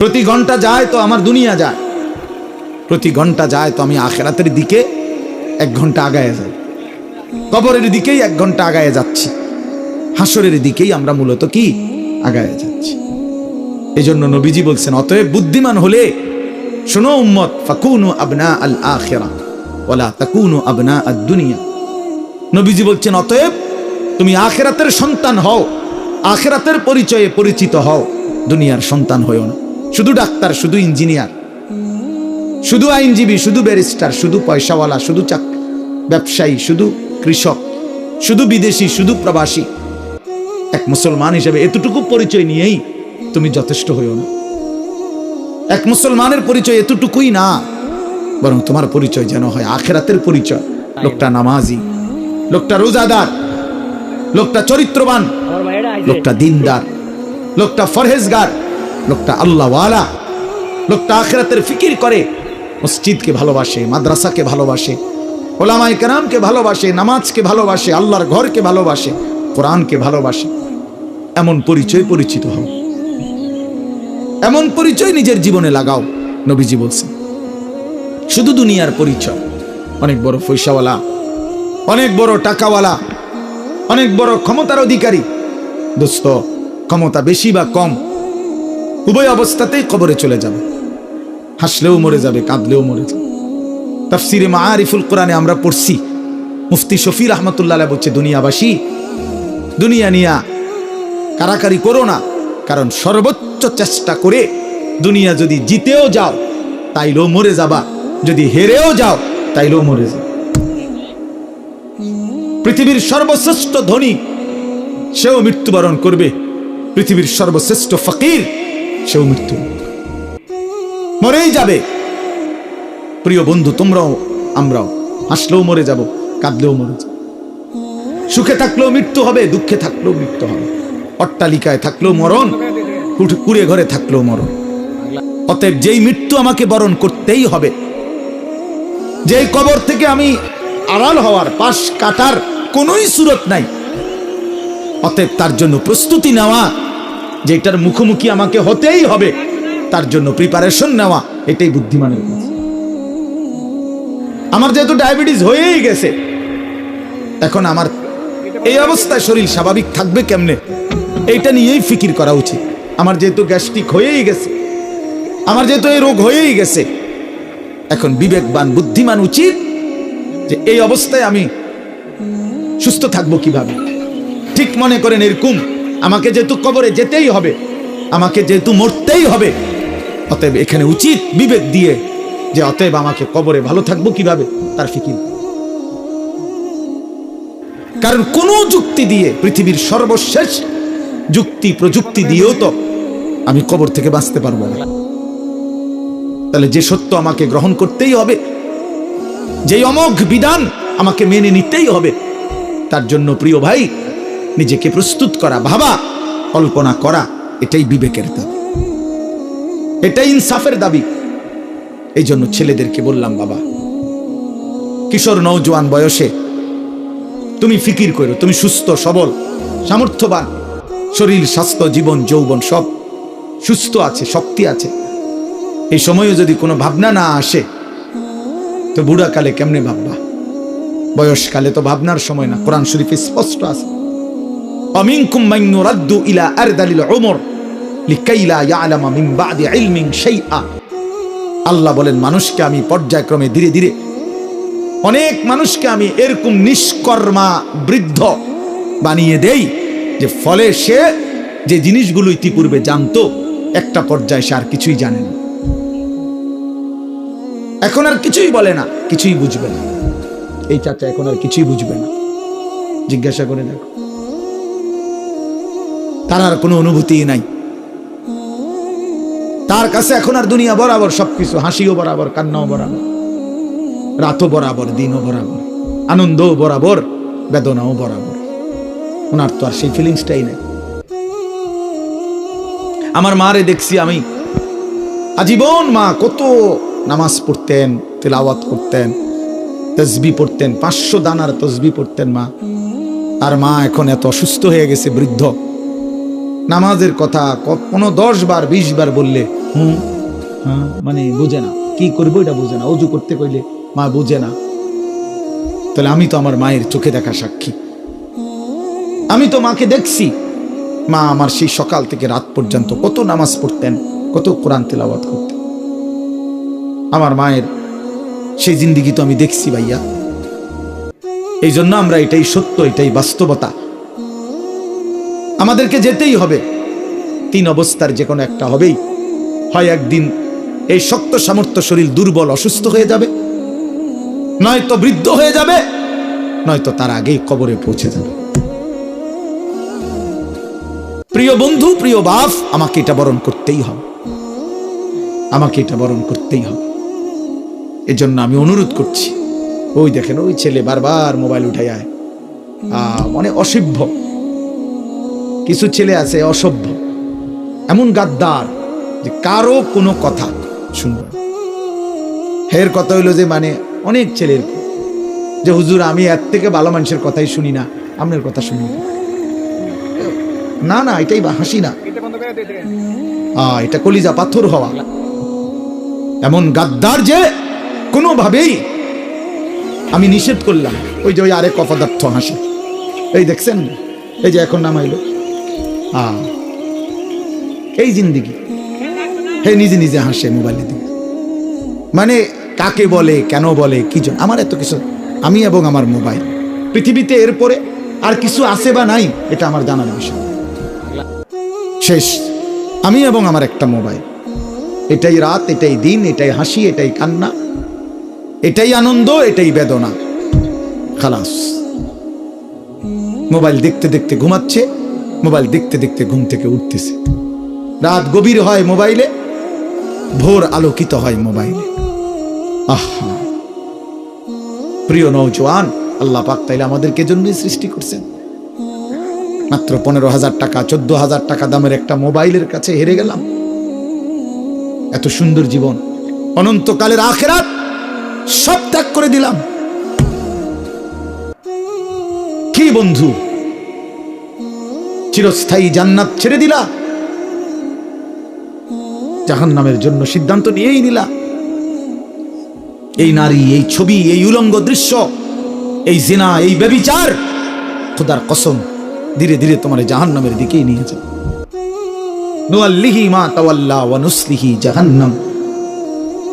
প্রতি ঘণ্টা যায় তো আমার দুনিয়া যায়। প্রতি ঘণ্টা যায় তো আমি আখেরাতের দিকে এক ঘণ্টা আগায় যাই। কবরের দিকেই এক ঘণ্টা আগায় যাচ্ছি। হাসরের দিকেই আমরা মূলত কি? আগায় যাচ্ছি। এই জন্য নবীজি বলছেন, অতএব বুদ্ধিমান হলে শোনো উম্মত, ফাকুনু আবনা আল আখেরা ওলা তাকুনু আবনা আদ দুনিয়া। নবীজি বলছেন, অতএব তুমি আখেরাতের সন্তান হও, আখেরাতের পরিচয়ে পরিচিত হও, দুনিয়ার সন্তান হও না। শুধু ডাক্তার শুধু ইঞ্জিনিয়ার শুধু আইনজীবী শুধু ব্যারিস্টার শুধু পয়সাওয়ালা শুধু চাক ব্যবসায়ী শুধু কৃষক শুধু বিদেশি শুধু প্রবাসী। এক মুসলমান হিসেবে এতটুকু পরিচয় নিয়েই তুমি যথেষ্ট হইও না। এক মুসলমানের পরিচয় এতটুকুই না বরং তোমার পরিচয় যেন হয় আখেরাতের পরিচয়। লোকটা নামাজি লোকটা রোজাদার লোকটা চরিত্রবান লোকটা দিনদার লোকটা ফরহেজগার লোকটা আল্লাহওয়ালা। লোকটা আখেরাতের ফিকির করে। মসজিদকে ভালোবাসে, মাদ্রাসাকে ভালোবাসে ওলামাই কেরামকে ভালোবাসে, নামাজকে ভালোবাসে, আল্লাহর ঘরকে ভালোবাসে, কোরআনকে ভালোবাসে। এমন পরিচয় পরিচিত হও। এমন পরিচয় নিজের জীবনে লাগাও, নবীজি বলছেন। শুধু দুনিয়ার পরিচয়। অনেক বড় পয়সাওয়ালা, অনেক বড় টাকাওয়ালা, অনেক বড় ক্ষমতার অধিকারী। দোস্ত, ক্ষমতা বেশি বা কম? উভয় অবস্থাতেই কবরে চলে যাবে। হাসলেও মরে যাবে, কাঁদলেও মরে যাবে। তাফসিরে মাআরিফুল কোরআনে আমরা পড়ছি, মুফতি শফি রহমতুল্লাহ বলছে, দুনিয়াবাসী, দুনিয়া নিয়া কারাকারি করো না, কারণ সর্বোচ্চ চেষ্টা করে দুনিয়া যদি জিতেও যাও, তাইলেও মরে যাবা। যদি হেরেও যাও, তাইলেও মরে যাও পৃথিবীর সর্বশ্রেষ্ঠ ধনী, সেও মৃত্যুবরণ করবে। পৃথিবীর সর্বশ্রেষ্ঠ ফকির সেও মৃত্যু। মরেই যাবে। প্রিয় বন্ধু, তোমরাও, আমরাও। হাসলেও মরে যাব, কাঁদলেও মরে যাব। সুখে থাকলেও মৃত্যু হবে, দুঃখে থাকলেও মৃত্যু হবে। অট্টালিকায় থাকলেও মরণ কুড়ে ঘরে থাকলেও মরণ। অতএব যেই মৃত্যু আমাকে বরণ করতেই হবে, যেই কবর থেকে আমি আড়াল হওয়ার, পাশ কাটার কোনোই সুরত নাই, অতএব তার জন্য প্রস্তুতি নেওয়া যেটার মুখোমুখি আমাকে হতেই হবে, তার জন্য প্রিপারেশন নেওয়া, এটাই বুদ্ধিমানের কাজ। আমার যেহেতু ডায়াবেটিস হয়েই গেছে, এখন আমার এই অবস্থায় শরীর স্বাভাবিক থাকবে কেমনে? এইটা নিয়েই ফিকির করা উচিত। আমার যেহেতু গ্যাস্ট্রিক হয়েই গেছে, আমার যেহেতু এই রোগ হয়েই গেছে, এখন বিবেকবান, বুদ্ধিমান, উচিত যে এই অবস্থায় আমি সুস্থ থাকব কীভাবে। ঠিক মনে করেন এরকম আমাকে যেহেতু কবরে যেতেই হবে, আমাকে যেহেতু মরতেই হবে, অতএব এখানে উচিত বিবেক দিয়ে যে অতএব আমাকে কবরে ভালো থাকব কীভাবে, তার ফিকির। কারণ কোন যুক্তি দিয়ে পৃথিবীর সর্বশেষ যুক্তি প্রযুক্তি দিয়েও তো আমি কবর থেকে বাঁচতে পারব না। তাহলে যে সত্য আমাকে গ্রহণ করতেই হবে, যেই অমোঘ বিধান আমাকে মেনে নিতেই হবে, তার জন্য প্রিয় ভাই নিজেকে প্রস্তুত করা, ভাবা, কল্পনা করা, এটাই বিবেকের দাবি। এটাই ইনসাফের দাবি। এই জন্য ছেলেদেরকে বললাম, বাবা, কিশোর নৌজোয়ান বয়সে তুমি ফিকির করো, তুমি সুস্থ, সবল, সামর্থ্যবান, শরীর, স্বাস্থ্য, জীবন, যৌবন, সব সুস্থ আছে, শক্তি আছে। এই সময়ে যদি কোনো ভাবনা না আসে, তো বুড়াকালে কেমনে ভাববা? বয়সকালে তো ভাবনার সময় না, কোরআন শরীফে স্পষ্ট আছে। অমিনকুম মান ইউরাদ্দু ইলা আরদালিল উমর লিকাই লা ইয়ালামা মিন বাদি ইলমিন শাইআ আল্লাহ বলেন, মানুষকে আমি পর্যায়ক্রমে ধীরে ধীরে, অনেক মানুষকে আমি এরকম নিষ্কর্মা বৃদ্ধ বানিয়ে দেই যে ফলে সে যে জিনিসগুলো ইতিপূর্বে জানতো, একটা পর্যায়ে সে আর কিছুই জানে এখন আর কিছুই বলে না, কিছুই বুঝবে না। এই চাচা এখন আর কিছুই বুঝবে না। জিজ্ঞাসা করে দেখো। তার আর কোনো অনুভূতি নাই। তার কাছে এখন আর দুনিয়া বরাবর সবকিছু, হাসিও বরাবর, কান্নাও বরাবর, রাতও বরাবর, দিনও বরাবর, আনন্দও বরাবর, বেদনাও বরাবর। ওনার তো আর সেই ফিলিংসটাই নেই। আমার মারে দেখছি আমি। আজীবন মা কত নামাজ পড়তেন, তেলাওয়াত করতেন তসবি পড়তেন, পাঁচশো দানার তসবি পড়তেন মা। আর মা এখন এত অসুস্থ হয়ে গেছে, বৃদ্ধ। নামাজের কথা কোনো দশ বার, বিশ বার বললে, হুম হ্যাঁ মানে বোঝে না। কি করব এটা বোঝে না। অজু করতে কইলে, মা বোঝে না। তাহলে আমি তো আমার মায়ের চোখে দেখা সাক্ষী। আমি তো মাকে দেখছি। মা আমার সেই সকাল থেকে রাত পর্যন্ত কত নামাজ পড়তেন, কত কোরআন তেলাওয়াত করতেন। আমার মায়ের সেই জিন্দিগি তো আমি দেখছি ভাইয়া। এই জন্য আমরা এটাই সত্য, এটাই বাস্তবতা। আমাদেরকে যেতেই হবে। তিন অবস্থার যে কোনো একটা হবেই। হয় একদিন এই শক্ত সামর্থ্য শরীর দুর্বল অসুস্থ হয়ে যাবে নয়তো বৃদ্ধ হয়ে যাবে নয়তো তার আগেই কবরে পৌঁছে যাবে। প্রিয় বন্ধু প্রিয় বাপ আমাকে এটা বরণ করতেই হবে। আমাকে এটা বরণ করতেই হবে। এজন্য আমি অনুরোধ করছি। ওই দেখেন ওই ছেলে বারবার মোবাইল উঠাই আয় আহ, মানে অসভ্য। কিছু ছেলে আছে অসভ্য, এমন গাদ্দার যে কারও কোনো কথা শুনবে হের কথা হইল যে মানে অনেক ছেলের যে হুজুর, আমি এর থেকে ভালো মানুষের কথাই শুনি না, আপনার কথা শুনি না। না এটাই বা হাসি না। এটা কলিজা পাথর হওয়া। এমন গাদ্দার যে কোনোভাবেই আমি নিষেধ করলাম ওই যে ওই আরেক অপদার্থ হাসে। এই দেখছেন? এই যে এখন নামাইলো। হ্যাঁ এই জিন্দিগি। হে নিজে নিজে হাসে মোবাইলে দিকে মানে কাকে বলে, কেন বলে, কি জন আমার এত কিছু আমি এবং আমার মোবাইল। পৃথিবীতে এরপরে আর কিছু আছে বা নাই, এটা আমার জানার বিষয়। শেষ। আমি এবং আমার একটা মোবাইল। এটাই রাত, এটাই দিন, এটাই হাসি, এটাই কান্না। এটাই আনন্দ, এটাই বেদনা। খালাস। মোবাইল দেখতে দেখতে ঘুমাচ্ছে। মোবাইল দেখতে দেখতে ঘুম থেকে উঠতেছে। রাত গভীর হয় মোবাইলে, ভোর আলোকিত হয় মোবাইলে। আহা, প্রিয় নৌজওয়ান আল্লাহ পাক তাইলে আমাদেরকে জন্যই সৃষ্টি করছেন। মাত্র পনেরো হাজার টাকা, চোদ্দ হাজার টাকা দামের একটা মোবাইলের কাছে হেরে গেলাম। এত সুন্দর জীবন, অনন্তকালের আখেরাত সব ত্যাগ করে দিলাম। কি বন্ধু? চিরস্থায়ী জান্নাত ছেড়ে দিলা। জাহান নামের জন্য সিদ্ধান্ত নিয়েই নিলা। এই নারী, এই ছবি, এই উলঙ্গ দৃশ্য, এই জিনা, এই ব্যবিচার, খোদার কসম ধীরে ধীরে তোমার জাহান নামের দিকেই নিয়ে যাবে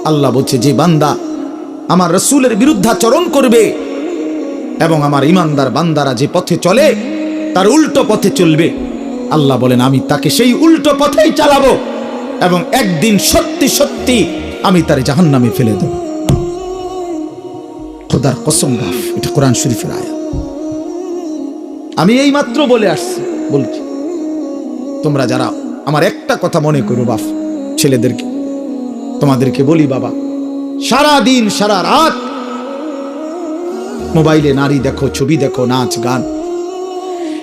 আল্লাহ বলছে, যে বান্দা আমার রসুলের বিরুদ্ধাচরণ করবে এবং আমার ইমানদার বান্দারা যে পথে চলে তার উল্টো পথে চলবে। আল্লাহ বলেন, আমি তাকে সেই উল্টো পথেই চালাবো এবং একদিন সত্যি সত্যি আমি তার জাহান নামে ফেলে দেব। খোদার কসম গাফ এটা কোরআন শরীফের আয়া আমি এই মাত্র বলে আসছি, বলছি, তোমরা যারা আমার একটা কথা মনে করো বাপ, ছেলেদেরকে, তোমাদেরকে বলি বাবা সারা দিন সারা রাত মোবাইলে নারী দেখো, ছবি দেখো, নাচ, গান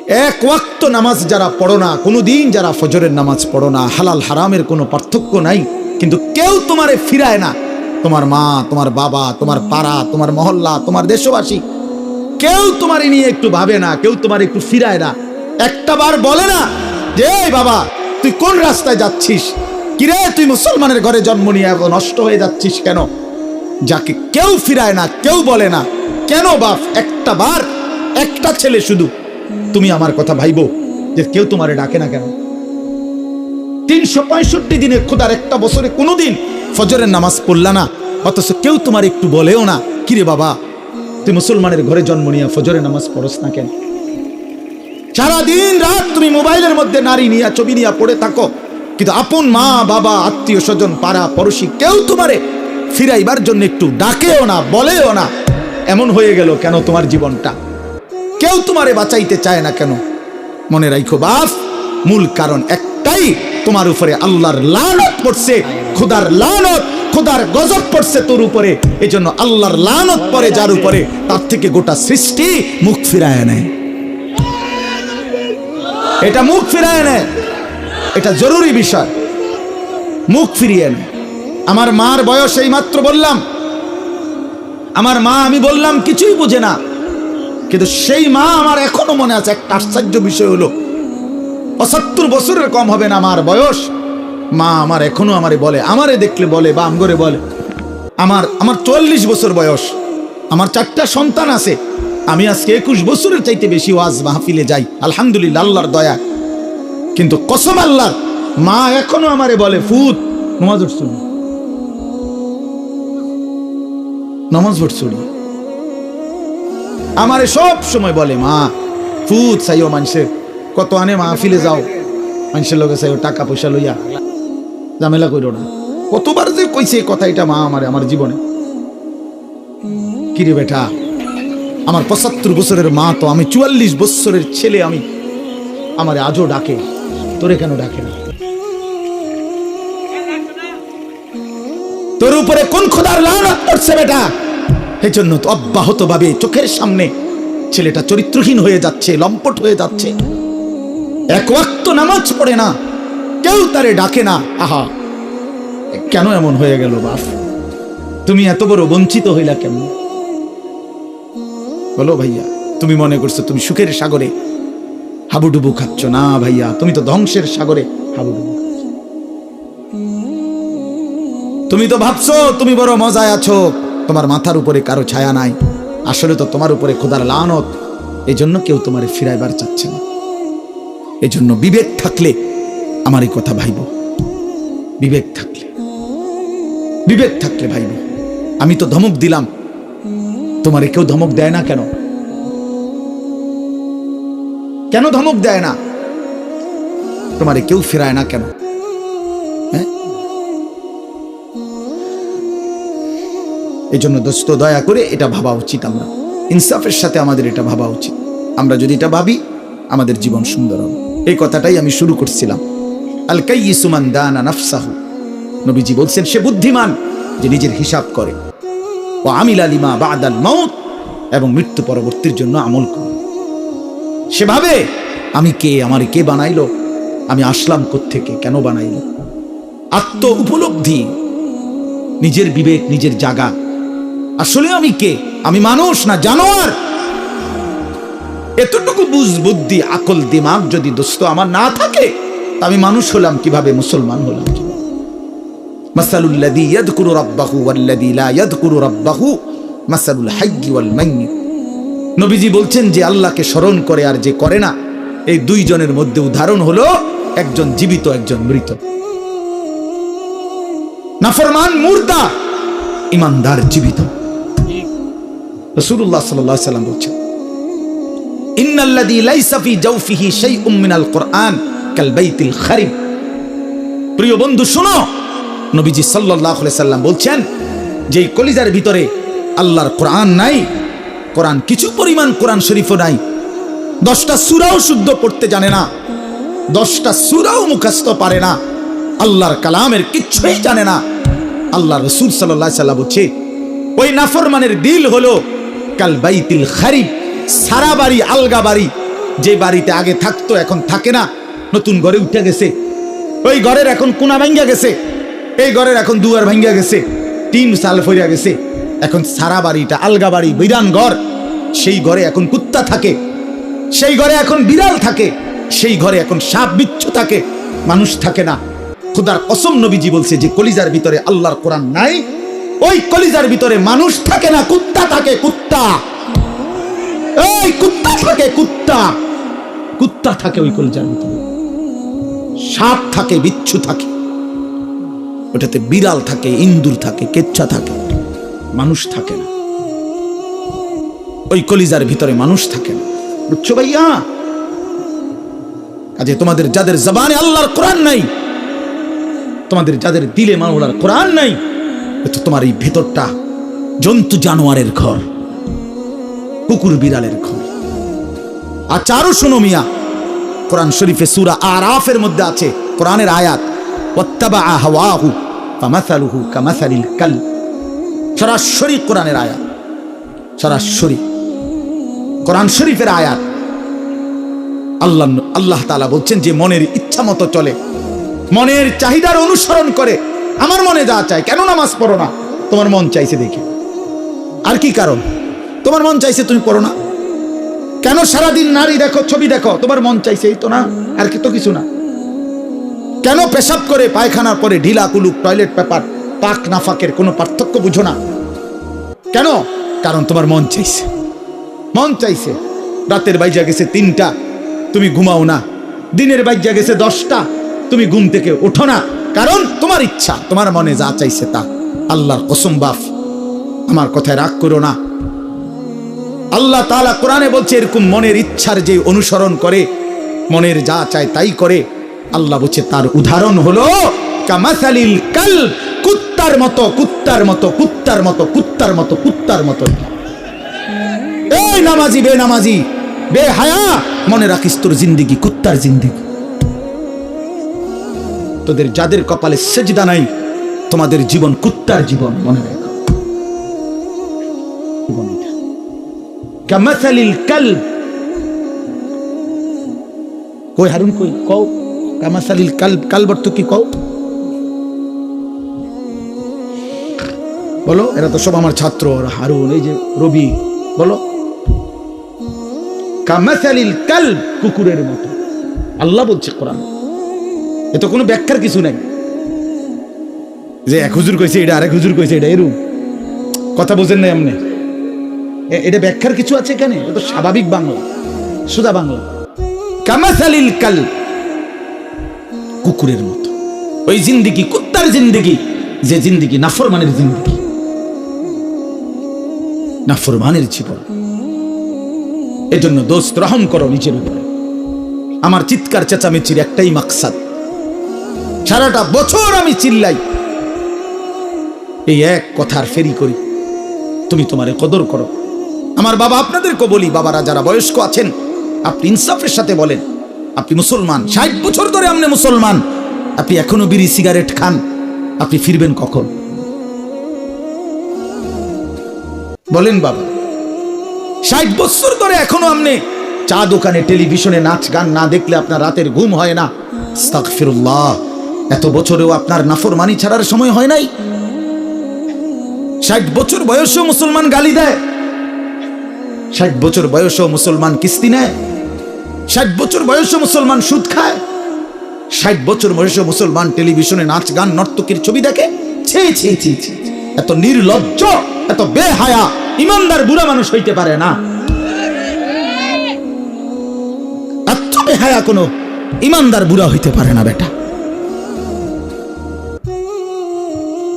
এক ওয়াক্ত নামাজ যারা পড়ো না কোনো দিন যারা ফজরের নামাজ পড়ো না, হালাল হারামের কোনো পার্থক্য নাই। কিন্তু কেউ তোমারে ফিরায় না। তোমার মা, তোমার বাবা, তোমার পাড়া, তোমার মহল্লা, তোমার দেশবাসী, কেউ তোমার নিয়ে একটু ভাবে না, কেউ তোমার একটু ফিরায় না। একটা বার বলে না যে বাবা, তুই কোন রাস্তায় যাচ্ছিস? কিরে তুই মুসলমানের ঘরে জন্ম নিয়ে এখন নষ্ট হয়ে যাচ্ছিস কেন? যাকে কেউ ফিরায় না, কেউ বলে না, কেন বাপ, একটা বার, একটা ছেলে শুধু তুমি আমার কথা ভাইবো যে কেউ তোমারে ডাকে না কেন? তিনশো পঁয়ষট্টি দিনে খোদার একটা বছরে কোনোদিন ফজরের নামাজ পড়লা না, অথচ কেউ তোমার একটু বলেও না, কিরে বাবা, তুই মুসলমানের ঘরে জন্ম নিয়ে ফজরের নামাজ পড়স না কেন? সারাদিন রাত তুমি মোবাইলের মধ্যে নারী নিয়া, ছবি নিয়া পড়ে থাকো, কিন্তু আপন মা, বাবা, আত্মীয় স্বজন, পাড়া, পড়োশি কেউ তোমারে ফিরাইবার জন্য একটু ডাকেও না, বলেও না। এমন হয়ে গেল কেন তোমার জীবনটা? কেউ তোমারে বাঁচাইতে চায় না কেন? মনে রাখো বাপ, মূল কারণ একটাই, তোমার উপরে আল্লাহর লানত পড়ছে, খুদার লানত, খুদার গজব পড়ছে তোর উপরে। এজন্য আল্লাহর লানত পড়ে যার উপরে, তার থেকে গোটা সৃষ্টি মুখ ফিরায় নেয়। এটা মুখ ফিরায় নেয়। এটা জরুরি বিষয়। মুখ ফিরিয়ে নেয়। আমার মার বয়স এই মাত্র বললাম। আমার মা, আমি বললাম, কিছুই বুঝে না। কিন্তু সেই মা আমার এখনও মনে আছে, একটা আশ্চর্য বিষয় হলো, পঁচাত্তর বছরের কম হবে না আমার বয়স। মা আমার এখনও আমারে বলে, আমারে দেখলে বলে বা আমগরে বলে, আমার আমার চল্লিশ বছর বয়স, আমার চারটা সন্তান আছে, আমি আজকে একুশ বছরের চাইতে বেশি ওয়াজ মাহফিলে যাই, আলহামদুলিল্লাহ, আল্লাহর দয়া। কিন্তু কসম আল্লাহ, মা এখনও আমারে বলে, ফুত, নমাজ উঠছো নমাজ না? আমারে সব সময় বলে, মা ফুত চাইও মানুষের। কত আনে, মা মাহফিলে যাও। মানুষের লগে চাইও টাকা পয়সা লইয়া। ঝামেলা কইরো না। কতবার যে কইছে কথা এটা মা, আমারে, আমার জীবনে। কিরে বেটা, আমার পঁচাত্তর বছরের মা তো আমি, চুয়াল্লিশ বছরের ছেলে আমি। আমারে আজও ডাকে। তোরে কেন ডাকে না? তোর উপরে কোন খোদার লানত করছে বেটা? এই জন্য তো অব্যাহত ভাবে চোখের সামনে ছেলেটা চরিত্রহীন হয়ে যাচ্ছে, লম্পট হয়ে যাচ্ছে। এক ওয়াক্ত নামাজ পড়ে না, কেউ তারে ডাকে না। আহা, কেন এমন হয়ে গেল বাপ? তুমি এত বড় বঞ্চিত হইলা কেমন বলো ভাইয়া, তুমি মনে করছ তুমি সুখের সাগরে হাবুডুবু খাচ্ছ? না ভাইয়া, তুমি তো ধ্বংসের সাগরে হাবুডুবু। তুমি তো ভাবছ তুমি বড় মজায় আছো তোমার মাথার উপরে কারও ছায়া নাই। আসলে তো তোমার উপরে খোদার লানত। এই জন্য কেউ তোমারে ফিরাইবার চাচ্ছে না। এই জন্য বিবেক থাকলে আমার এই কথা ভাইব। বিবেক থাকলে। বিবেক থাকলে ভাইব। আমি তো ধমক দিলাম। তোমারে কেউ ধমক দেয় না কেন? কেন ধমক দেয় না? তোমারে কেউ ফেরায় না কেন? এই জন্য দোস্ত, দয়া করে এটা ভাবা উচিত আমরা। ইনসাফের সাথে আমাদের এটা ভাবা উচিত। আমরা যদি এটা ভাবি, আমাদের জীবন সুন্দর হবে। এই কথাটাই আমি শুরু করছিলাম। আল কাইয়িসুমান দানা নাফসাহু। নবীজি বলছেন, সে বুদ্ধিমান যে নিজের হিসাব করে। ও আমিল আলিমা বাদাল মাউত, এবং মৃত্যু পরবর্তীর জন্য আমল করে। সেভাবে আমি কে, আমার কে বানাইলো? আমি আসলাম থেকে কেন বানাইলো? আত্ম উপলব্ধি, নিজের বিবেক, নিজের জাগা আসলে আমি কে? আমি মানুষ না জানোয়ার? এতটুকু বুঝ, বুদ্ধি, আকল, দিমাগ যদি দোস্ত আমার না থাকে, তা আমি মানুষ হলাম কীভাবে? মুসলমান হলাম নবীজি বলছেন যে আল্লাহকে স্মরণ করে আর যে করে না, এই দুইজনের মধ্যে উদাহরণ হলো একজন জীবিত, একজন মৃত। নাফরমান, মুর্দা, ইমানদার, জীবিত। রাসূলুল্লাহ সাল্লাল্লাহু আলাইহি সাল্লাম বলছেন, ইন্নাল্লাযী লাইসা ফি জাওফিহি শাইউম মিনাল কুরআন খারিব। প্রিয় বন্ধু, শোনো, নবীজি সাল্লাম বলছেন যে কলিজার ভিতরে আল্লাহর কোরআন নাই কোরআন কিছু পরিমাণ কোরআন শরীফও নাই, দশটা সূরাও শুদ্ধ পড়তে জানে না, দশটা সূরাও মুখস্থ পারে না, আল্লাহর কালামের কিচ্ছুই জানে না। আল্লাহ রসুল সাল্লাহ সাল্লাম বলছে, ওই নাফরমানের দিল হলো কাল বাইতিল খারিব। সারা বাড়ি, আলগা বাড়ি। যে বাড়িতে আগে থাকতো, এখন থাকে না। নতুন ঘরে উঠে গেছে। ওই ঘরের এখন কোনা ভাঙ্গা গেছে। এই ঘরের এখন দুয়ার ভাঙ্গা গেছে। টিন সাল ফইরা গেছে। এখন সারা বাড়িটা আলগা বাড়ি বিরান ঘর। সেই ঘরে এখন কুত্তা থাকে। সেই ঘরে এখন বিড়াল থাকে। সেই ঘরে এখন সাপ বিচ্ছু থাকে। মানুষ থাকে না। খুদার অসম নবীজি বলছে যে কলিজার ভিতরে আল্লাহর কোরআন নাই। ওই কলিজার ভিতরে মানুষ থাকে না, কুত্তা থাকে, কুত্তা। এই কুত্তা থাকে, কুত্তা। কুত্তা থাকে ওই কলিজার ভিতরে। সাপ থাকে, বিচ্ছু থাকে। ওটাতে বিড়াল থাকে, ইন্দুর থাকে, কেচ্ছা থাকে। মানুষ থাকে না। ওই কলিজার ভিতরে মানুষ থাকে না। বুঝছ ভাইয়া? কাজে তোমাদের যাদের জবানে আল্লাহর কোরআন নাই, তোমাদের যাদের দিলে মাওলার কোরআন নাই তোমার এই ভেতরটা জন্তু জানোয়ারের ঘর, কুকুর বিড়ালের ঘর। আর চারো শোনো মিয়া, কোরআন শরীফে সুরা আরাফের মধ্যে আছে, কোরআনের আয়াত ফামাসালুহু কামাসালিল কাল সরাসরি কোরআনের আয়াত, সরাসরি। কোরআন শরীফের আয়াত। আল্লাহ আল্লাহ তাআলা বলছেন যে মনের ইচ্ছা মতো চলে, মনের চাহিদার অনুসরণ করে। আমার মনে যা চায় কেন নামাজ পড়ো না? তোমার মন চাইছে দেখি। আর কি কারণ? তোমার মন চাইছে তুমি পড়ো না? কেন সারাদিন নারী দেখো, ছবি দেখো? তোমার মন চাইছে এই তো না? আর কি তো কিছু না? কেন পেশাব করে পায়খানার পরে ঢিলা কুলুক, টয়লেট পেপার, পাক নাফাকের কোনো পার্থক্য বুঝো না? কেন? কারণ তোমার মন চাইছে। মন চাইছে। রাতের বাইজা গেছে তিনটা, তুমি ঘুমাও না। দিনের বাইজা গেছে দশটা, তুমি ঘুম থেকে ওঠো না। কারণ তোমার ইচ্ছা, তোমার মনে যা চাইছে তা। আল্লাহর কসম বাফ আমার কথায় রাগ করো না। আল্লাহ তাআলা কোরআনে বলছে, এরকম মনের ইচ্ছার যে অনুসরণ করে, মনের যা চায় তাই করে। আল্লাহ বলছে, তার উদাহরণ হলো, কামাসালিল কাল কুত্তার মতো কুত্তার মতো কুত্তার মতো কুত্তার মতো কুত্তার মতো। এই নামাজি, বে নামাজি, বে হায়া, মনে রাখিস তোর জিন্দিগি, কুত্তার জিন্দিগি। তোদের যাদের কপালে সেজদা নাই, তোমাদের জীবন কুত্তার জীবন, মনে রাখো। কই হারুন, কই? কও। কাল কি কও? বলো, এরা তো সব আমার ছাত্র হারুন, এই যে রবি, বলো। কামাসালিল কাল কুকুরের মতো। আল্লাহ বলছে কোরআন। এ তো কোনো ব্যাখ্যার কিছু নাই। যে এক হুজুর কইছে এটা, আরেক হুজুর কইছে এটা এরকম কথা বোঝেন নাই আমনে এ- এটা ব্যাখ্যার কিছু আছে এখানে? এটা তো স্বাভাবিক বাংলা সুদা বাংলা। কামাসালিল কাল, কুকুরের মতো। ওই জিন্দিগি, কুত্তার জিন্দিগি, যে জিন্দিগি, নাফরমানের জিন্দিগি। নাফরমানের জীবন। এজন্য দোস্ত, রহম করো নিজের উপরে। আমার চিৎকার, চেঁচামেচির একটাই মাকসাদ। সারাটা বছর আমি চিল্লাই। এই এক কথার ফেরি করি। তুমি তোমারে কদর করো। আমার বাবা আপনাদেরকে বলি, বাবারা যারা বয়স্ক আছেন, আপনি ইনসাফের সাথে বলেন, আপনি মুসলমান, ষাট বছর ধরে আপনি মুসলমান, আপনি এখনও বিড়ি সিগারেট খান, আপনি ফিরবেন কখন? বলেন বাবা, ষাট বছর ধরে এখনও আপনি চা দোকানে, টেলিভিশনে নাচ গান না দেখলে আপনার রাতের ঘুম হয় না। আস্তাগফিরুল্লাহ। এত বছরেও আপনার নাফরমানি ছাড়ার সময় হয় নাই? ষাট বছর বয়সেও মুসলমান গালি দেয়। ষাট বছর বয়সেও মুসলমান কিস্তি নেয়। ষাট বছর বয়সে মুসলমান সুদ খায়। ষাট বছর বয়সে মুসলমান টেলিভিশনে নাচ গান নর্তকীর ছবি দেখে। এত নির্লজ্জ, এত বেহায়া, ইমানদার বুড়া মানুষ হইতে পারে না। এত বেহায়া কোনো ইমানদার বুড়া হইতে পারে না বেটা।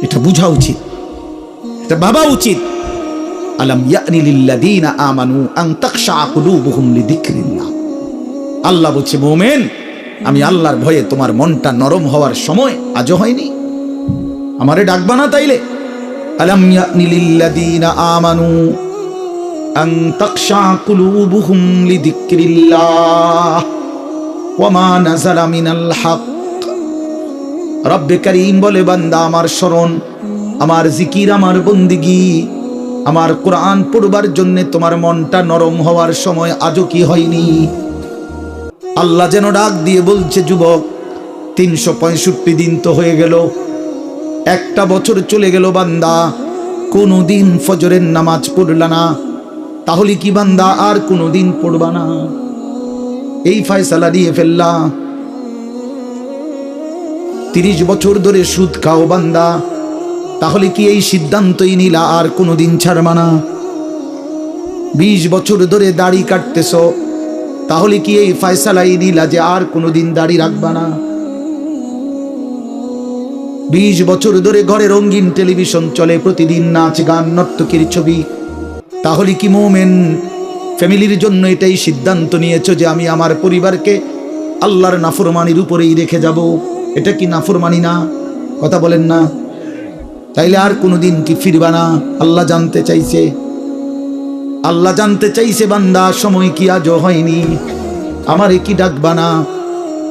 এটা বুঝা উচিত। এটা ভাবা উচিত। আলাম ইয়ানি লিল্লাযীনা আমানু আন তাখশা কুলুবুহুম লিযিকরিল্লাহ। আল্লাহ বলছে, মোমেন, আমি আল্লাহর ভয়ে তোমার মনটা নরম হওয়ার সময় আজও হয়নি। আমারে ডাকবা না তাইলে। আলাম ইয়ানি লিল্লাযীনা আমানু আন তাখশা কুলুবুহুম লিযিকরিল্লাহ। ওয়ামা নাযালা মিনাল হক রব্বে করিম বলে, বান্দা আমার স্মরণ, আমার জিকির, আমার বন্দিগি, আমার কোরআন পড়বার জন্য তোমার মনটা নরম হওয়ার সময় আজও কি হয়নি? আল্লাহ যেন ডাক দিয়ে বলছে, যুবক, তিনশো পঁয়ষট্টি দিন তো হয়ে গেল, একটা বছর চলে গেল বান্দা কোনো দিন ফজরের নামাজ পড়লা না, তাহলে কি বান্দা আর কোনো দিন পড়বা না? এই ফয়সালা দিয়ে ফেললা তিরিশ বছর ধরে সুদ খাও বান্দা। তাহলে কি এই সিদ্ধান্তই নিলা আর কোনো দিন ছাড়বা না? বিশ বছর ধরে দাড়ি কাটতেছ, তাহলে কি এই ফয়সালাই নিলা যে আর কোনো দিন দাড়ি রাখবা না? বিশ বছর ধরে ঘরে রঙিন টেলিভিশন চলে, প্রতিদিন নাচ গান, নর্তকীর ছবি। তাহলে কি মোমেন, ফ্যামিলির জন্য এটাই সিদ্ধান্ত নিয়েছ যে আমি আমার পরিবারকে আল্লাহর নাফরমানির উপরেই রেখে যাব? এটা কি নাফরমানি না? কথা বলেন না। তাইলে আর কোনোদিন কি ফিরবা না? আল্লাহ জানতে চাইছে। আল্লাহ জানতে চাইছে, বান্দা, সময় কি আজও হয়নি? আমার কি ডাকবা না?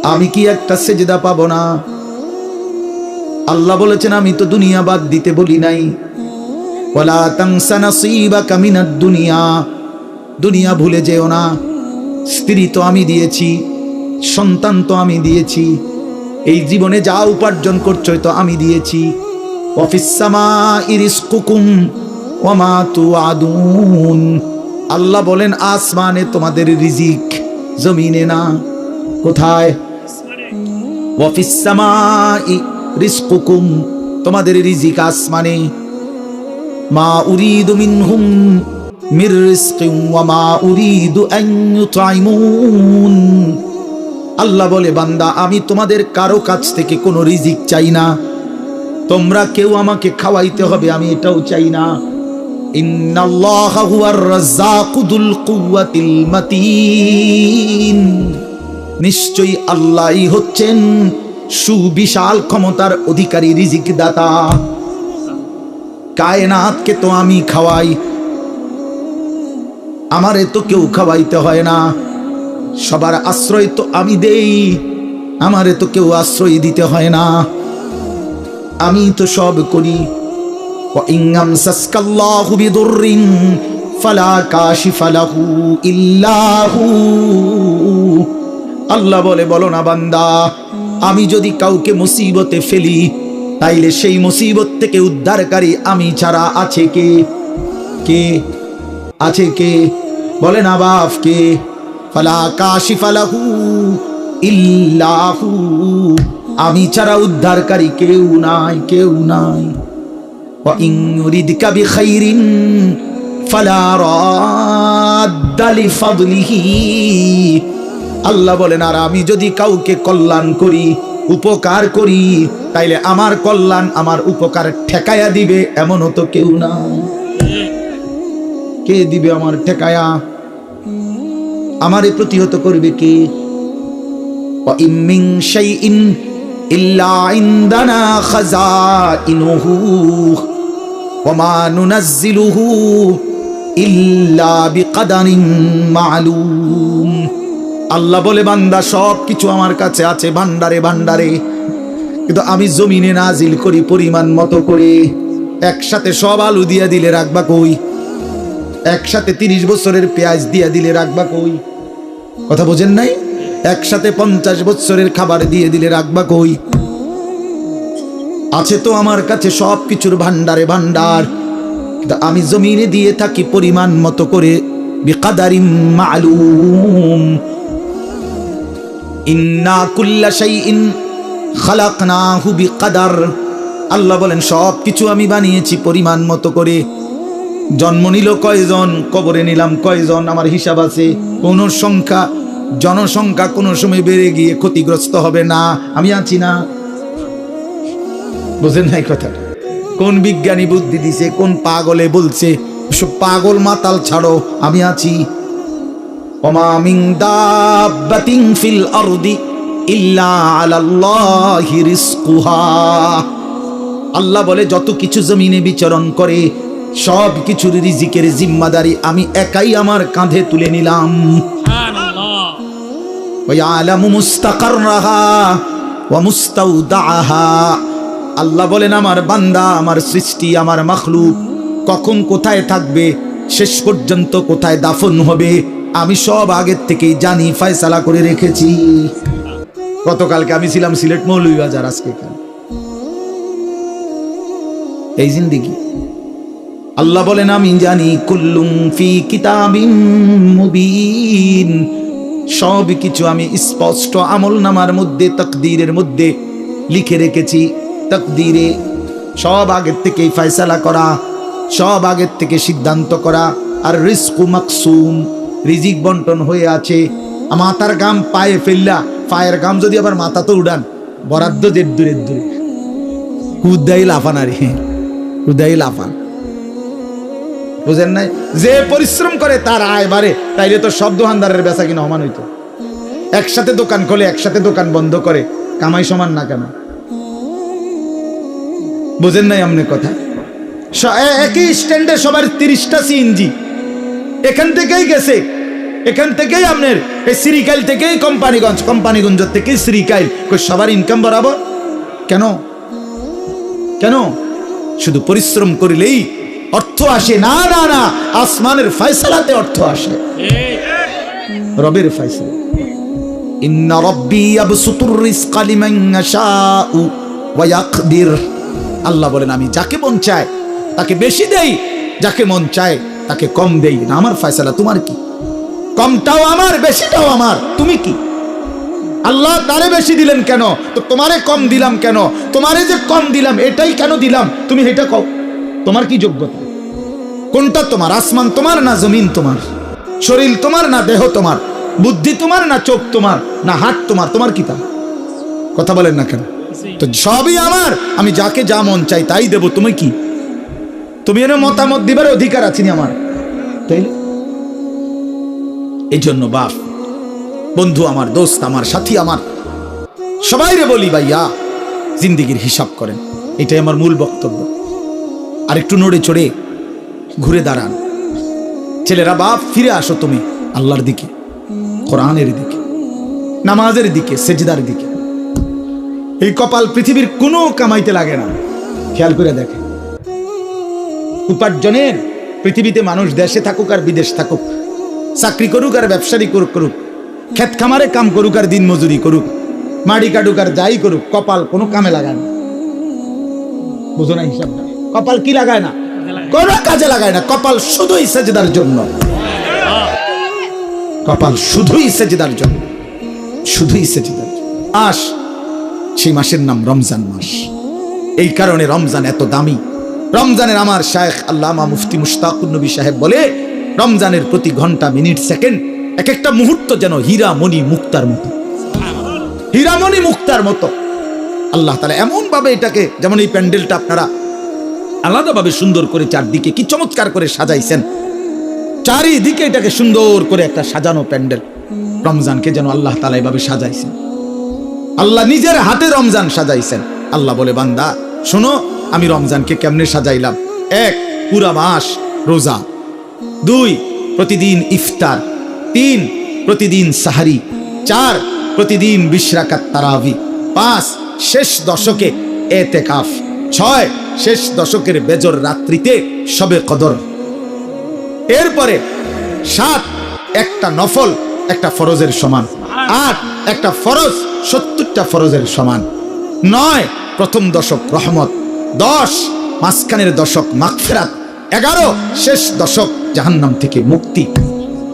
আমি কি একটা সেজদা পাবো না? আল্লাহ বলেছেন, আমি তো দুনিয়া বাদ দিতে বলি নাই। ওয়ালা তানসা নাসিবাকা মিনাদ দুনিয়া। দুনিয়া ভুলে যেও না। স্ত্রী তো আমি দিয়েছি, সন্তান তো আমি দিয়েছি। এই জীবনে যা উপার্জন করছ তো আমি দিয়েছি। অফিসামা ইরিসকুকুম ওমা তু আদুন আল্লাহ বলেন, আসমানে তোমাদের রিজিক, জমিনে না। কোথায়? ওয়াফিস সামাই রিজকুকুম, তোমাদের রিজিক আসমানে। মা উরিদু মিনহুম মির রিজকিন ওয়া মা উরিদু আন ইউতআইমুন আল্লাহ বলে, বান্দা, আমি তোমাদের কারও কাছ থেকে কোনো রিজিক চাই না। তোমরা কেউ আমাকে খাওয়াইতে হবে, আমি এটাও চাই না। নিশ্চয়ই আল্লাহই হচ্ছেন সুবিশাল ক্ষমতার অধিকারী রিজিক দাতা কায়নাতকে তো আমি খাওয়াই, আমারে তো কেউ খাওয়াইতে হয় না। সবার আশ্রয় তো আমি দেই। আমারে তো কেউ আশ্রয় দিতে হয় না। আমি তো সব করি। ইল্লাহু। আল্লাহ বলে, বলো না বান্দা, আমি যদি কাউকে মুসিবতে ফেলি, তাইলে সেই মুসিবত থেকে উদ্ধারকারী আমি ছাড়া আছে কে? কে? আছে কে? বলে না বাপ, কে? ফালা কাশিফালাহু ইল্লাহু। আমি ছাড়া উদ্ধারকারী কেউ নাই কেউ নাই। ইউরিদকা বিখাইরিন ফালা রাদ্দা লিফাদলিহি। আল্লাহ বলেন, আর আমি যদি কাউকে কল্যাণ করি, উপকার করি, তাইলে আমার কল্যাণ আমার উপকার ঠেকায়া দিবে, এমনও তো কেউ না কে দিবে আমার ঠেকায়া? আমারে প্রতিহত করবে কে? সেই ইন আল্লাহ বলে, বান্দা সব কিছু আমার কাছে আছে ভান্ডারে ভান্ডারে কিন্তু আমি জমিনে নাজিল করি পরিমাণ মতো করে, একসাথে সব আলু দিয়ে দিলে রাখবা কই? একসাথে তিরিশ বছরের পেঁয়াজ দিয়ে দিলে রাখবা কই? কথা বোঝেন নাই? একসাথে পঞ্চাশ বছরের খাবার দিয়ে দিলে রাখবা কই? আছে তো আমার কাছে সব কিছুর ভান্ডারে ভান্ডার আমি জমিনে দিয়ে থাকি পরিমাণ মতো করে আল্লাহ বলেন সব কিছু আমি বানিয়েছি পরিমাণ মতো করে। জন্ম নিল কয়জন, কবরে নিলাম কয়জন, আমার হিসাব আছে। কোন সংখ্যা, জনসংখ্যা কোনো সময় বেড়ে গিয়ে ক্ষতিগ্রস্ত হবে না। আমি আছি না। বুঝেন নাই কথাটা? কোন বিজ্ঞানী বুদ্ধি দিছে, কোন পাগলে বলছে পাগল মাতাল ছাড়ো, আমি আছি। ওমা মিন দাব্বাতিন ফিল আরদি ইল্লা আলাল্লাহি রিজকুহা। আল্লাহ বলে, যত কিছু জমিনে বিচরণ করে সব কিছুর রিজিকের জিম্মাদারি আমি একাই আমার কাঁধে তুলে নিলাম। আল্লাহ বলেন, আমার বান্দা, আমার সৃষ্টি, আমার মখলুক, কখন কোথায় থাকবে? শেষ পর্যন্ত কোথায় দাফন হবে? আমি সব আগের থেকেই জানি, ফায়সালা করে রেখেছি। গতকালকে আমি ছিলাম সিলেট মৌলুই বাজার আজকে এই জিন্দিগি। আল্লাহ বলেন, আমি জানি, কুল্লুম ফি কিতাবিম মুবিন। সব কিছু আমি স্পষ্ট আমল নামার মধ্যে, তকদিরের মধ্যে লিখে রেখেছি। তকদিরে সব আগের থেকেই ফয়সালা করা, সব আগের থেকে সিদ্ধান্ত করা, আর রিস্কু মাকসুম, রিজিক বন্টন হয়ে আছে। মাথার গাম পায়ে ফেললা, পায়ের গাম যদি আবার মাথা তো উড়ান, বরাদ্দ দের দূরে দূরে। হুদাই লাফান আরে হুদাই লাফান। বুঝেন নাই? যে পরিশ্রম করে তার আয় বাড়ে, তাইলে তো সব দোকানদারের বেচা কিনা সমান হইতো। একসাথে দোকান খোলে, একসাথে দোকান বন্ধ করে, কামাই সমান না কেন? বুঝেন নাই আমনে কথা? একই স্ট্যান্ডে সবার তিরিশটা সিএনজি এখান থেকেই গেছে। এখান থেকেই আপনার এই শ্রীকাইল থেকেই কোম্পানিগঞ্জ কোম্পানিগঞ্জ থেকেই শ্রীকাইল। কই সবার ইনকাম বরাবর? কেন? কেন? শুধু পরিশ্রম করিলেই অর্থ আসে। না না না, আসমানের ফয়সালাতে অর্থ আসে। রবের ফয়সালা। ইন্না রব্বি ইয়াবসুতুর রিজকা লিমান ইয়াশাউ ওয়া ইয়াকদির। আল্লাহ বলেন, আমি যাকে মন চায় তাকে বেশি দেই, যাকে মন চায় তাকে কম দেই না। আমার ফয়সালা তোমার কি? কমটাও আমার, বেশিটাও আমার। তুমি কি? আল্লাহ তারে বেশি দিলেন কেন? তো তোমারে কম দিলাম কেন? তোমারে যে কম দিলাম, এটাই কেন দিলাম? তুমি এটা কও। তোমার কি যোগ্যতা? কোনটা তোমার? আসমান তোমার না জমিন তোমার? শরীর তোমার না দেহ তোমার? বুদ্ধি তোমার না চোখ তোমার? না হাত তোমার? তোমার কি তা? কথা বলেন না কেন? তো সবই আমার। আমি যাকে যা মন চাই তাই দেব। তুমি কি? তুমি এনে মতামত দিবার অধিকার আছে নি আমার? তাইলে? এই জন্য বাপ, বন্ধু আমার, দোস্ত আমার, সাথী আমার সবাই রে বলি ভাইয়া, জিন্দিগির হিসাব করেন। এটাই আমার মূল বক্তব্য। আর একটু নড়ে চড়ে ঘুরে দাঁড়ান। ছেলেরা, বাপ, ফিরে আসো তুমি আল্লাহর দিকে, কোরআনের দিকে, নামাজের দিকে, সেজদার দিকে। এই কপাল পৃথিবীর কোনো কামাইতে লাগে না। খেয়াল করে দেখে উপার্জনের পৃথিবীতে মানুষ দেশে থাকুক আর বিদেশ থাকুক, চাকরি করুক আর ব্যবসারী করুক করুক, ক্ষেত খামারে কাম করুক আর দিন মজুরি করুক, মাড়ি কাটুক আর যাই করুক, কপাল কোনো কামে লাগায় না। বুঝো না হিসাব না। কপাল কি লাগায় না? কোনো কাজে লাগায় না। কপাল শুধুই সেজদার জন্য। কপাল শুধুই সেজদার জন্য। শুধুই সেজদার। আস, সেই মাসের নাম রমজান মাস। এই কারণে রমজান এত দামি। রমজানের আমার শায়েখ আল্লামা মুফতি মুশতাকুর নবী সাহেব বলে, রমজানের প্রতি ঘণ্টা, মিনিট, সেকেন্ড এক একটা মুহূর্ত যেন হীরা মণি মুক্তার মতো। হীরামণি মুক্তার মতো। আল্লাহ তালা এমন ভাবে এটাকে, যেমন এই প্যান্ডেলটা আপনারা আলাদাভাবে সুন্দর করে চারদিকে কি চমৎকার করে সাজাইছেন। চারিদিকে এটাকে সুন্দর করে একটা সাজানো প্যান্ডেল। রমজানকে যেন আল্লাহ তালা এভাবে সাজাইছেন। আল্লাহ নিজের হাতে রমজান সাজাইছেন। আল্লাহ বলে, বান্দা, শোনো, আমি রমজানকে কেমনে সাজাইলাম? এক, পুরা মাস রোজা। দুই, প্রতিদিন ইফতার। তিন, প্রতিদিন সাহারি। চার, প্রতিদিন বিশ্রাকাত তারাবি। পাঁচ, শেষ দশকে এতেকাফ। ছয় শেষ দশকের বেজর রাত্রিতে সবে কদর। এরপরে সাত, একটা নফল, একটা ফরজের সমান। আট, একটা ফরজ, সত্তরটা ফরজের সমান। নয়, প্রথম দশক রহমত। দশ, মাঝখানের দশক মাগফিরাত। এগারো, শেষ দশক জাহান্নাম থেকে মুক্তি।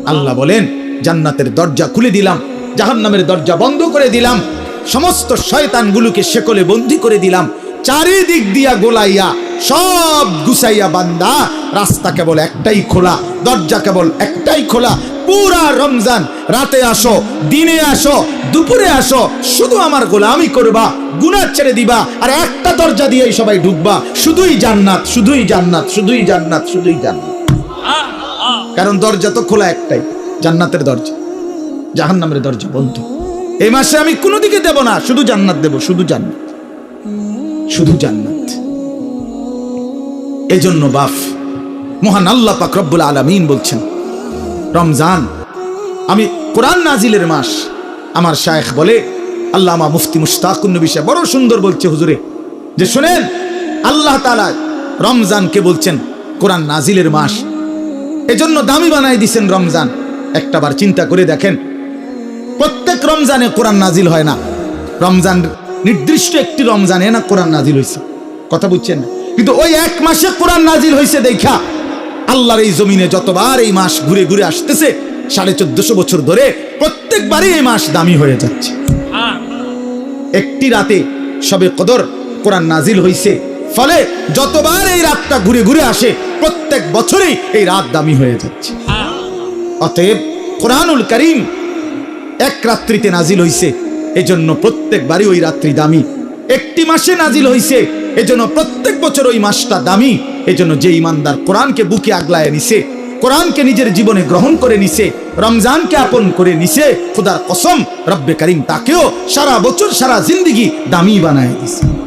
আল্লাহ বলেন, জান্নাতের দরজা খুলে দিলাম, জাহান্নামের দরজা বন্ধ করে দিলাম, সমস্ত শয়তানগুলোকে শেকলে বন্দি করে দিলাম চারিদিক দিয়া গোলাইয়া, সব গুছাইয়া বান্দা, রাস্তা কেবল একটাই খোলা, দরজা কেবল একটাই খোলা। পুরা রমজান রাতে আসো, দিনে আসো, দুপুরে আসো, শুধু আমার গোলামি করবা, গুনাহ ছেড়ে দিবা, আর একটা দরজা দিয়েই সবাই ঢুকবা। শুধুই জান্নাত শুধুই জান্নাত শুধুই জান্নাত শুধুই জান্নাত। কারণ দরজা তো খোলা একটাই, জান্নাতের দরজা, জাহান্নামের দরজা বন্ধু। এই মাসে আমি কোনো দিকে দেব না, শুধু জান্নাত দেব, শুধু জান্নাত। শুধু জান্নাত। এজন্য বাফ মহান আল্লাহ পাক রব্বুল আলামিন বলছেন, রমজান, আমি কোরআন নাজিলের মাস, আমার শায়েখ বলে, আল্লামা মুফতি মুশতাকুন নবী সাহেব বড় সুন্দর বলছে, হুজুরে, যে শোনেন, আল্লাহ তাআলা রমজানকে বলছেন, কোরআন নাজিলের মাস। এজন্য দামি বানাই দিছেন রমজান। একটাবার চিন্তা করে দেখেন, প্রত্যেক রমজানে কোরআন নাজিল হয় না। রমজান নির্দিষ্ট একটি রমজানে না কোরআন নাজিল হয়েছে কথা বুঝছেন না? কিন্তু ওই এক মাসে কোরআন নাজিল হয়েছে দেখা আল্লাহর এই জমিনে যতবার এই মাস ঘুরে ঘুরে আসতেছে, সাড়ে চোদ্দশো বছর ধরে প্রত্যেকবারই এই মাস দামি হয়ে যাচ্ছে। একটি রাতে সবে কদর কোরআন নাজিল হয়েছে ফলে যতবার এই রাতটা ঘুরে ঘুরে আসে, প্রত্যেক বছরেই এই রাত দামি হয়ে যাচ্ছে। অতএব কোরআনুল করিম এক রাত্রিতে নাজিল হইছে এজন্য প্রত্যেক প্রত্যেকবারই ওই রাত্রি দামি। একটি মাসে নাজিল হইছে, এজন্য প্রত্যেক বছর ওই মাসটা দামি। এজন্য যে ইমানদার কোরআনকে বুকে আগলায় নিছে, কোরআনকে নিজের জীবনে গ্রহণ করে নিছে, রমজানকে আপন করে নিছে, খুদার কসম, রব্বে করিম তাকেও সারা বছর, সারা জিন্দিগি দামি বানায় দিছে।